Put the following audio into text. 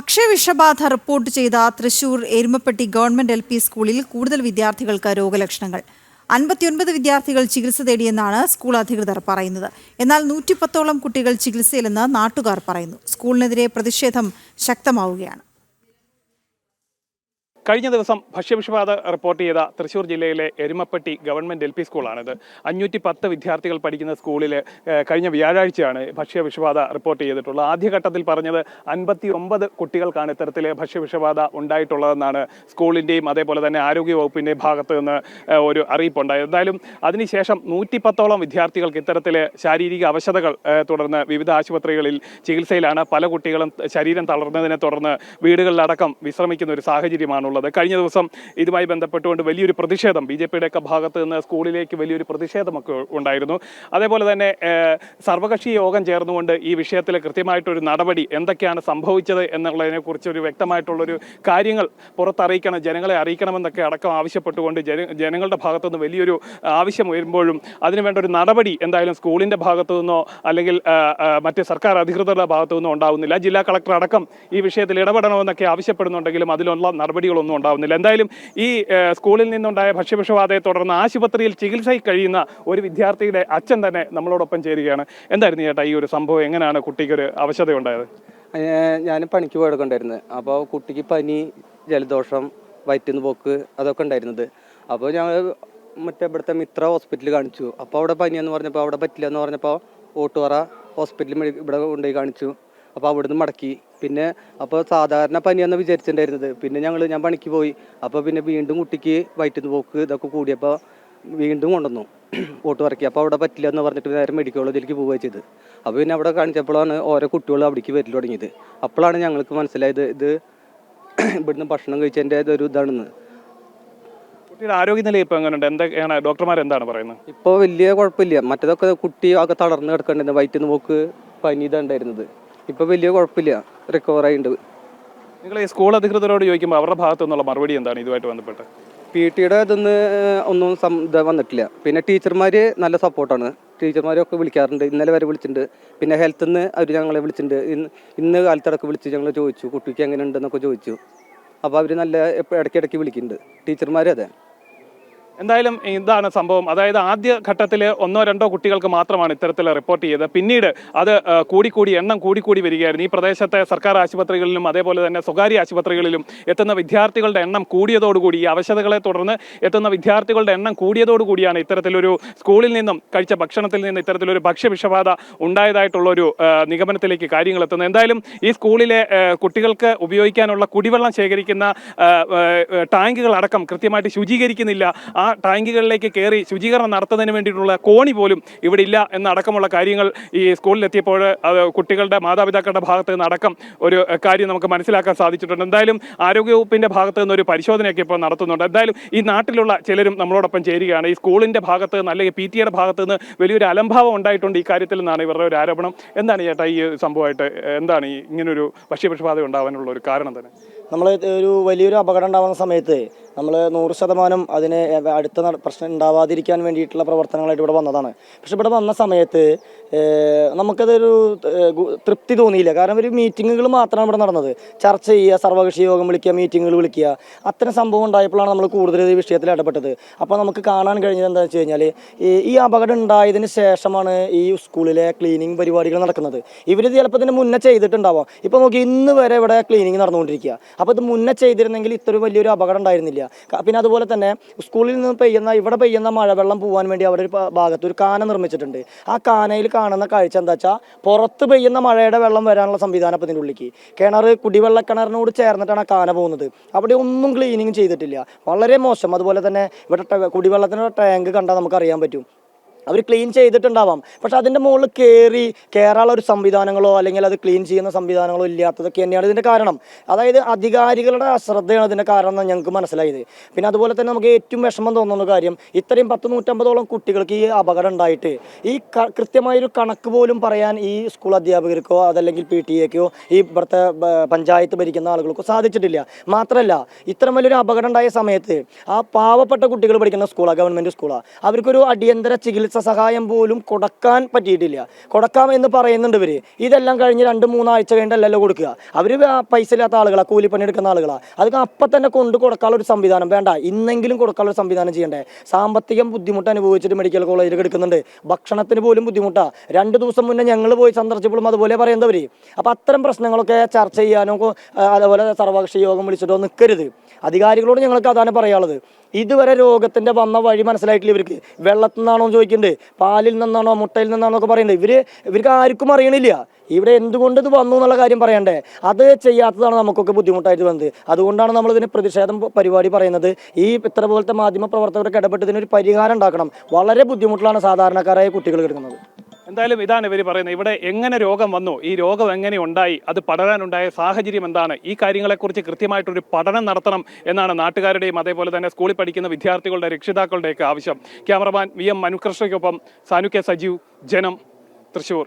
ഭക്ഷ്യവിഷബാധ report ചെയ്ത Thrissur Erumapetty government L P സ്കൂളിൽ കൂടുതൽ വിദ്യാർത്ഥികൾക്ക് രോഗലക്ഷണങ്ങൾ. അൻപത്തിയൊൻപത് വിദ്യാർത്ഥികൾ ചികിത്സ തേടിയെന്നാണ് സ്കൂൾ അധികൃതർ പറയുന്നത്. എന്നാൽ നൂറ്റിപ്പത്തോളം കുട്ടികൾ ചികിത്സയിലെന്ന് നാട്ടുകാർ പറയുന്നു. സ്കൂളിനെതിരെ പ്രതിഷേധം ശക്തമാവുകയാണ്. കഴിഞ്ഞ ദിവസം ഭക്ഷ്യവിഷബാധ റിപ്പോർട്ട് ചെയ്ത തൃശൂർ ജില്ലയിലെ എരുമപ്പെട്ടി ഗവൺമെന്റ് എൽ പി സ്കൂളാണിത്. അഞ്ഞൂറ്റി പത്ത് വിദ്യാർത്ഥികൾ പഠിക്കുന്ന സ്കൂളിൽ കഴിഞ്ഞ വ്യാഴാഴ്ചയാണ് ഭക്ഷ്യവിഷബാധ റിപ്പോർട്ട് ചെയ്തിട്ടുള്ളത്. ആദ്യഘട്ടത്തിൽ പറഞ്ഞത് അൻപത്തി ഒമ്പത് കുട്ടികൾക്കാണ് ഇത്തരത്തിൽ ഭക്ഷ്യവിഷബാധ ഉണ്ടായിട്ടുള്ളതെന്നാണ് സ്കൂളിന്റെയും അതേപോലെ തന്നെ ആരോഗ്യ വകുപ്പിന്റെയും ഭാഗത്ത് നിന്ന് ഒരു അറിയിപ്പുണ്ടായത്. എന്തായാലും അതിനുശേഷം നൂറ്റി പത്തോളം വിദ്യാർത്ഥികൾക്ക് ഇത്തരത്തിൽ ശാരീരിക അവശതകൾ തുടർന്ന് വിവിധ ആശുപത്രികളിൽ ചികിത്സയിലാണ് പല കുട്ടികളും ശരീരം തളർന്നതിനെ തുടർന്ന് വീടുകളിലടക്കം വിശ്രമിക്കുന്ന ഒരു സാഹചര്യമാണുള്ളത്. കഴിഞ്ഞ ദിവസം ഇതുമായി ബന്ധപ്പെട്ടുകൊണ്ട് വലിയൊരു പ്രതിഷേധം ബി ജെ പിയുടെ ഒക്കെ ഭാഗത്ത് നിന്ന് സ്കൂളിലേക്ക് വലിയൊരു പ്രതിഷേധമൊക്കെ ഉണ്ടായിരുന്നു. അതേപോലെ തന്നെ സർവകക്ഷി യോഗം ചേർന്നുകൊണ്ട് ഈ വിഷയത്തിൽ കൃത്യമായിട്ടൊരു നടപടി എന്തൊക്കെയാണ് സംഭവിച്ചത് എന്നുള്ളതിനെ കുറിച്ച് ഒരു വ്യക്തമായിട്ടുള്ളൊരു കാര്യങ്ങൾ പുറത്തറിയിക്കണം ജനങ്ങളെ അറിയിക്കണമെന്നൊക്കെ അടക്കം ആവശ്യപ്പെട്ടുകൊണ്ട് ജന ജനങ്ങളുടെ ഭാഗത്തുനിന്ന് വലിയൊരു ആവശ്യം ഉയരുമ്പോഴും അതിനുവേണ്ട ഒരു നടപടി എന്തായാലും സ്കൂളിന്റെ ഭാഗത്തു നിന്നോ അല്ലെങ്കിൽ മറ്റ് സർക്കാർ അധികൃതരുടെ ഭാഗത്തു നിന്നോ ഉണ്ടാവുന്നില്ല. ജില്ലാ കളക്ടർ അടക്കം ഈ വിഷയത്തിൽ ഇടപെടണമെന്നൊക്കെ ആവശ്യപ്പെടുന്നുണ്ടെങ്കിലും അതിലുള്ള നടപടികളൊന്നും ഉണ്ടാവുന്നില്ല. എന്തായാലും ഈ സ്കൂളിൽ നിന്നുണ്ടായ ഭക്ഷ്യവിഷബാധയെ തുടർന്ന് ആശുപത്രിയിൽ ചികിത്സയിൽ കഴിയുന്ന ഒരു വിദ്യാർത്ഥിയുടെ അച്ഛൻ തന്നെ നമ്മളോടൊപ്പം ചേരുകയാണ്. എന്തായിരുന്നു ചേട്ടാ ഈ ഒരു സംഭവം? എങ്ങനെയാണ് കുട്ടിക്കൊരു അവശത ഉണ്ടായത് ഞാൻ പണിക്ക് പോയെടുക്കണ്ടായിരുന്നു. അപ്പോൾ കുട്ടിക്ക് പനി ജലദോഷം വയറ്റിന്ന് പോക്ക് അതൊക്കെ ഉണ്ടായിരുന്നത്. അപ്പോൾ ഞങ്ങൾ മറ്റേ ഇവിടുത്തെ മിത്ര ഹോസ്പിറ്റലിൽ കാണിച്ചു. അപ്പോൾ അവിടെ പനിയെന്ന് പറഞ്ഞപ്പോൾ അവിടെ പറ്റില്ല എന്ന് പറഞ്ഞപ്പോൾ ഓട്ടുവറ ഹോസ്പിറ്റലിൽ ഇവിടെ കൊണ്ടുപോയി കാണിച്ചു. അപ്പോൾ അവിടുന്ന് മടക്കി. പിന്നെ അപ്പോൾ സാധാരണ പനിയെന്ന് വിചാരിച്ചിട്ടുണ്ടായിരുന്നത്. പിന്നെ ഞങ്ങൾ ഞാൻ പണിക്ക് പോയി. അപ്പോൾ പിന്നെ വീണ്ടും കുട്ടിക്ക് വയറ്റിന്ന് പോക്ക് ഇതൊക്കെ കൂടിയപ്പോൾ വീണ്ടും കൊണ്ടുവന്നു. വോട്ട് പറക്കി. അപ്പോൾ അവിടെ പറ്റില്ല എന്ന് പറഞ്ഞിട്ട് നേരെ മെഡിക്കൽ കോളേജിലേക്ക് പോവുക ചെയ്ത് അപ്പോൾ പിന്നെ അവിടെ കാണിച്ചപ്പോഴാണ് ഓരോ കുട്ടികൾ അവിടേക്ക് വരൽ തുടങ്ങിയത്. അപ്പോഴാണ് ഞങ്ങൾക്ക് മനസ്സിലായത് ഇത് ഇവിടുന്ന് ഭക്ഷണം കഴിച്ചതിന്റെ ഒരു ഇതാണെന്ന്. കുട്ടിയുടെ ആരോഗ്യനില ഇപ്പോൾ എങ്ങനെയുണ്ട്? എന്തൊക്കെയാണ് ഡോക്ടർമാർ എന്താണ് പറയുന്നത്? ഇപ്പോൾ വലിയ കുഴപ്പമില്ല. മറ്റേതൊക്കെ കുട്ടി ഒക്കെ തളർന്ന് കിടക്കണ്ടായിരുന്നു നിന്ന് പോക്ക് പനി ഇതുണ്ടായിരുന്നത് ഇപ്പോൾ വലിയ കുഴപ്പമില്ല. റിക്കവർ ആയിട്ടുണ്ട് നിങ്ങൾ ഈ സ്കൂൾ അധികൃതരോട് ചോദിക്കുമ്പോൾ അവരുടെ ഭാഗത്തു നിന്നുള്ള മറുപടി എന്താണ് ഇതുമായിട്ട് ബന്ധപ്പെട്ട്? പി ടിയുടെ ഇതൊന്ന് ഒന്നും സം ഇത് വന്നിട്ടില്ല. പിന്നെ ടീച്ചർമാർ നല്ല സപ്പോർട്ടാണ് ടീച്ചർമാരൊക്കെ വിളിക്കാറുണ്ട്. ഇന്നലെ വരെ വിളിച്ചിട്ടുണ്ട്. പിന്നെ ഹെൽത്തിൽ നിന്ന് അവർ ഞങ്ങളെ വിളിച്ചിട്ടുണ്ട്. ഇന്ന് ഇന്ന് കാലത്തിടക്ക് വിളിച്ച് ഞങ്ങൾ ചോദിച്ചു. കുട്ടിക്ക് എങ്ങനെ ഉണ്ടെന്നൊക്കെ ചോദിച്ചു. അപ്പോൾ അവർ നല്ല ഇടയ്ക്കിടയ്ക്ക് വിളിക്കുന്നുണ്ട് ടീച്ചർമാർ അതെ. എന്തായാലും ഇതാണ് സംഭവം. അതായത് ആദ്യ ഘട്ടത്തിൽ ഒന്നോ രണ്ടോ കുട്ടികൾക്ക് മാത്രമാണ് ഇത്തരത്തിൽ റിപ്പോർട്ട് ചെയ്തത്. പിന്നീട് അത് കൂടിക്കൂടി എണ്ണം കൂടിക്കൂടി വരികയായിരുന്നു. ഈ പ്രദേശത്തെ സർക്കാർ ആശുപത്രികളിലും അതേപോലെ തന്നെ സ്വകാര്യ ആശുപത്രികളിലും എത്തുന്ന വിദ്യാർത്ഥികളുടെ എണ്ണം കൂടിയതോടുകൂടി ഈ അവശതകളെ തുടർന്ന് എത്തുന്ന വിദ്യാർത്ഥികളുടെ എണ്ണം കൂടിയതോടുകൂടിയാണ് ഇത്തരത്തിലൊരു സ്കൂളിൽ നിന്നും കഴിച്ച ഭക്ഷണത്തിൽ നിന്ന് ഇത്തരത്തിലൊരു ഭക്ഷ്യവിഷബാധ ഉണ്ടായതായിട്ടുള്ളൊരു നിഗമനത്തിലേക്ക് കാര്യങ്ങൾ എത്തുന്നത്. എന്തായാലും ഈ സ്കൂളിലെ കുട്ടികൾക്ക് ഉപയോഗിക്കാനുള്ള കുടിവെള്ളം ശേഖരിക്കുന്ന ടാങ്കുകൾ അടക്കം കൃത്യമായിട്ട് ശുചീകരിക്കുന്നില്ല. ആ ടാങ്കുകളിലേക്ക് കയറി ശുചീകരണം നടത്തുന്നതിന് വേണ്ടിയിട്ടുള്ള കോണി പോലും ഇവിടെ ഇല്ല എന്നടക്കമുള്ള കാര്യങ്ങൾ ഈ സ്കൂളിലെത്തിയപ്പോൾ അത് കുട്ടികളുടെ മാതാപിതാക്കളുടെ ഭാഗത്ത് നിന്ന് ഒരു കാര്യം നമുക്ക് മനസ്സിലാക്കാൻ സാധിച്ചിട്ടുണ്ട്. എന്തായാലും ആരോഗ്യവകുപ്പിന്റെ ഭാഗത്ത് നിന്ന് ഒരു പരിശോധനയൊക്കെ ഇപ്പോൾ നടത്തുന്നുണ്ട്. എന്തായാലും ഈ നാട്ടിലുള്ള ചിലരും നമ്മളോടൊപ്പം ചേരുകയാണ്. ഈ സ്കൂളിന്റെ ഭാഗത്ത് നിന്ന് അല്ലെങ്കിൽ പി ടിയുടെ ഭാഗത്ത് നിന്ന് വലിയൊരു അലംഭാവം ഉണ്ടായിട്ടുണ്ട് ഈ കാര്യത്തിൽ നിന്നാണ് ഇവരുടെ ഒരു ആരോപണം. എന്താണ് ചേട്ടാ ഈ സംഭവമായിട്ട്? എന്താണ് ഈ ഇങ്ങനൊരു ഭക്ഷ്യവിഷബാധ ഉണ്ടാവാനുള്ള ഒരു കാരണം തന്നെ? നമ്മൾ ഒരു വലിയൊരു അപകടം ഉണ്ടാകുന്ന സമയത്ത് നമ്മൾ നൂറ് ശതമാനം അതിന് അടുത്ത പ്രശ്നം ഉണ്ടാവാതിരിക്കാൻ വേണ്ടിയിട്ടുള്ള പ്രവർത്തനങ്ങളായിട്ട് ഇവിടെ വന്നതാണ്. പക്ഷെ ഇവിടെ വന്ന സമയത്ത് നമുക്കതൊരു തൃപ്തി തോന്നിയില്ല. കാരണം ഒരു മീറ്റിങ്ങുകൾ മാത്രമാണ് ഇവിടെ നടന്നത്. ചർച്ച ചെയ്യുക സർവകക്ഷി യോഗം വിളിക്കുക മീറ്റിങ്ങുകൾ വിളിക്കുക. അത്തരം സംഭവം ഉണ്ടായപ്പോഴാണ് നമ്മൾ കൂടുതൽ ഈ വിഷയത്തിൽ ഇടപെട്ടത്. അപ്പോൾ നമുക്ക് കാണാൻ കഴിഞ്ഞത് എന്താണെന്ന് വെച്ച് കഴിഞ്ഞാൽ ഈ അപകടം ഉണ്ടായതിന് ശേഷമാണ് ഈ സ്കൂളിലെ ക്ലീനിങ് പരിപാടികൾ നടക്കുന്നത്. ഇവർ ചിലപ്പോൾ ഇതിന് മുന്നേ ചെയ്തിട്ടുണ്ടാവാം. ഇപ്പോൾ നോക്കി ഇന്ന് വരെ ഇവിടെ ക്ലീനിങ് നടന്നുകൊണ്ടിരിക്കുക. അപ്പോൾ ഇത് മുന്നേ ചെയ്തിരുന്നെങ്കിൽ ഇത്ര വലിയൊരു അപകടം ഉണ്ടായിരുന്നില്ല. പിന്നെ അതുപോലെ തന്നെ സ്കൂളിൽ നിന്ന് പെയ്യുന്ന ഇവിടെ പെയ്യുന്ന മഴവെള്ളം പോകാൻ വേണ്ടി അവിടെ ഒരു ഭാഗത്ത് ഒരു കാന നിർമ്മിച്ചിട്ടുണ്ട്. ആ കാനയിൽ കാണുന്ന കാഴ്ച എന്താ വെച്ചാൽ പുറത്ത് പെയ്യുന്ന മഴയുടെ വെള്ളം വരാനുള്ള സംവിധാനം അപ്പോൾ ഇതിന്റെ ഉള്ളിലേക്ക്. കിണർ കുടിവെള്ള കിണറിനോട് ചേർന്നിട്ടാണ് കാന പോകുന്നത്. അവിടെ ഒന്നും ക്ലീനിങ് ചെയ്തിട്ടില്ല. വളരെ മോശം. അതുപോലെ തന്നെ ഇവിടെ കുടിവെള്ളത്തിന്റെ ടാങ്ക് കണ്ടാൽ നമുക്ക് അറിയാൻ പറ്റും. അവർ ക്ലീൻ ചെയ്തിട്ടുണ്ടാവാം. പക്ഷെ അതിന്റെ മുകളിൽ കയറി കയറാനുള്ള ഒരു സംവിധാനങ്ങളോ അല്ലെങ്കിൽ അത് ക്ലീൻ ചെയ്യുന്ന സംവിധാനങ്ങളോ ഇല്ലാത്തതൊക്കെ തന്നെയാണ് ഇതിന്റെ കാരണം. അതായത് അധികാരികളുടെ അശ്രദ്ധയാണ് ഇതിന്റെ കാരണം എന്ന് ഞങ്ങൾക്ക് മനസ്സിലായത്. പിന്നെ അതുപോലെ തന്നെ നമുക്ക് ഏറ്റവും വിഷമം തോന്നുന്ന കാര്യം ഇത്രയും പത്ത് നൂറ്റമ്പതോളം കുട്ടികൾക്ക് ഈ അപകടം ഉണ്ടായിട്ട് ഈ കൃത്യമായൊരു കണക്ക് പോലും പറയാൻ ഈ സ്കൂൾ അധ്യാപകർക്കോ അതല്ലെങ്കിൽ പി ടി എക്കോ ഈ ഇവിടുത്തെ പഞ്ചായത്ത് ഭരിക്കുന്ന ആളുകൾക്കോ സാധിച്ചിട്ടില്ല. മാത്രമല്ല ഇത്രയും വലിയൊരു അപകടം ഉണ്ടായ സമയത്ത് ആ പാവപ്പെട്ട കുട്ടികൾ പഠിക്കുന്ന സ്കൂളാണ് ഗവൺമെന്റ് സ്കൂളാണ് അവർക്കൊരു അടിയന്തര ചികിത്സ ചികിത്സ സഹായം പോലും കൊടുക്കാൻ പറ്റിയിട്ടില്ല. കൊടുക്കാം എന്ന് പറയുന്നുണ്ട് ഇവർ ഇതെല്ലാം കഴിഞ്ഞ് രണ്ട് മൂന്നാഴ്ച കഴിഞ്ഞിട്ടല്ലല്ലോ കൊടുക്കുക. അവർ പൈസ ഇല്ലാത്ത ആളുകളാണ് കൂലിപ്പണി എടുക്കുന്ന ആളുകളാണ് അതൊക്കെ അപ്പം തന്നെ കൊണ്ട് കൊടുക്കാനുള്ള ഒരു സംവിധാനം. വേണ്ട ഇന്നെങ്കിലും കൊടുക്കാനുള്ള സംവിധാനം ചെയ്യണ്ടേ. സാമ്പത്തികം ബുദ്ധിമുട്ട് അനുഭവിച്ചിട്ട് മെഡിക്കൽ കോളേജിൽ എടുക്കുന്നുണ്ട് ഭക്ഷണത്തിന് പോലും ബുദ്ധിമുട്ടാ. രണ്ട് ദിവസം മുന്നേ ഞങ്ങൾ പോയി സന്ദർശിച്ചപ്പോഴും അതുപോലെ പറയുന്നവർ അപ്പോൾ അത്തരം പ്രശ്നങ്ങളൊക്കെ ചർച്ച ചെയ്യാനോ അതുപോലെ സർവകക്ഷി യോഗം വിളിച്ചിട്ടോ നിൽക്കരുത് അധികാരികളോട് ഞങ്ങൾക്ക് അതാണ് പറയാനുള്ളത് ഇതുവരെ രോഗത്തിന്റെ വന്ന വഴി മനസ്സിലായിട്ടില്ല ഇവർക്ക്. വെള്ളത്തിൽ നിന്നാണോ എന്ന് ചോദിക്കുന്നുണ്ട് പാലിൽ നിന്നാണോ മുട്ടയിൽ നിന്നാണോ ഒക്കെ പറയുന്നത് ഇവർ ഇവർക്ക് ആർക്കും അറിയണില്ല. ഇവിടെ എന്തുകൊണ്ട് ഇത് വന്നു എന്നുള്ള കാര്യം പറയണ്ടേ? അത് ചെയ്യാത്തതാണ് നമുക്കൊക്കെ ബുദ്ധിമുട്ടായിട്ട് വന്നത്. അതുകൊണ്ടാണ് നമ്മൾ ഇതിന് പ്രതിഷേധം പരിപാടി പറയുന്നത്. ഈ ഇത്ര പോലത്തെ മാധ്യമ പ്രവർത്തകരൊക്കെ ഇടപെട്ട് ഇതിനൊരു പരിഹാരം ഉണ്ടാക്കണം. വളരെ ബുദ്ധിമുട്ടിലാണ് സാധാരണക്കാരായ കുട്ടികൾ കിടക്കുന്നത്. എന്തായാലും ഇതാണ് ഇവർ പറയുന്നത്. ഇവിടെ എങ്ങനെ രോഗം വന്നു? ഈ രോഗം എങ്ങനെ ഉണ്ടായി? അത് പടരാനുണ്ടായ സാഹചര്യം എന്താണ്? ഈ കാര്യങ്ങളെക്കുറിച്ച് കൃത്യമായിട്ടൊരു പഠനം നടത്തണം എന്നാണ് നാട്ടുകാരുടെയും അതേപോലെ തന്നെ സ്കൂളിൽ പഠിക്കുന്ന വിദ്യാർത്ഥികളുടെ രക്ഷിതാക്കളുടെയൊക്കെ ആവശ്യം. ക്യാമറമാൻ വി എം മനുകൃഷ്ണയ്ക്കൊപ്പം സാനു കെ സജീവ് ജനം തൃശൂർ.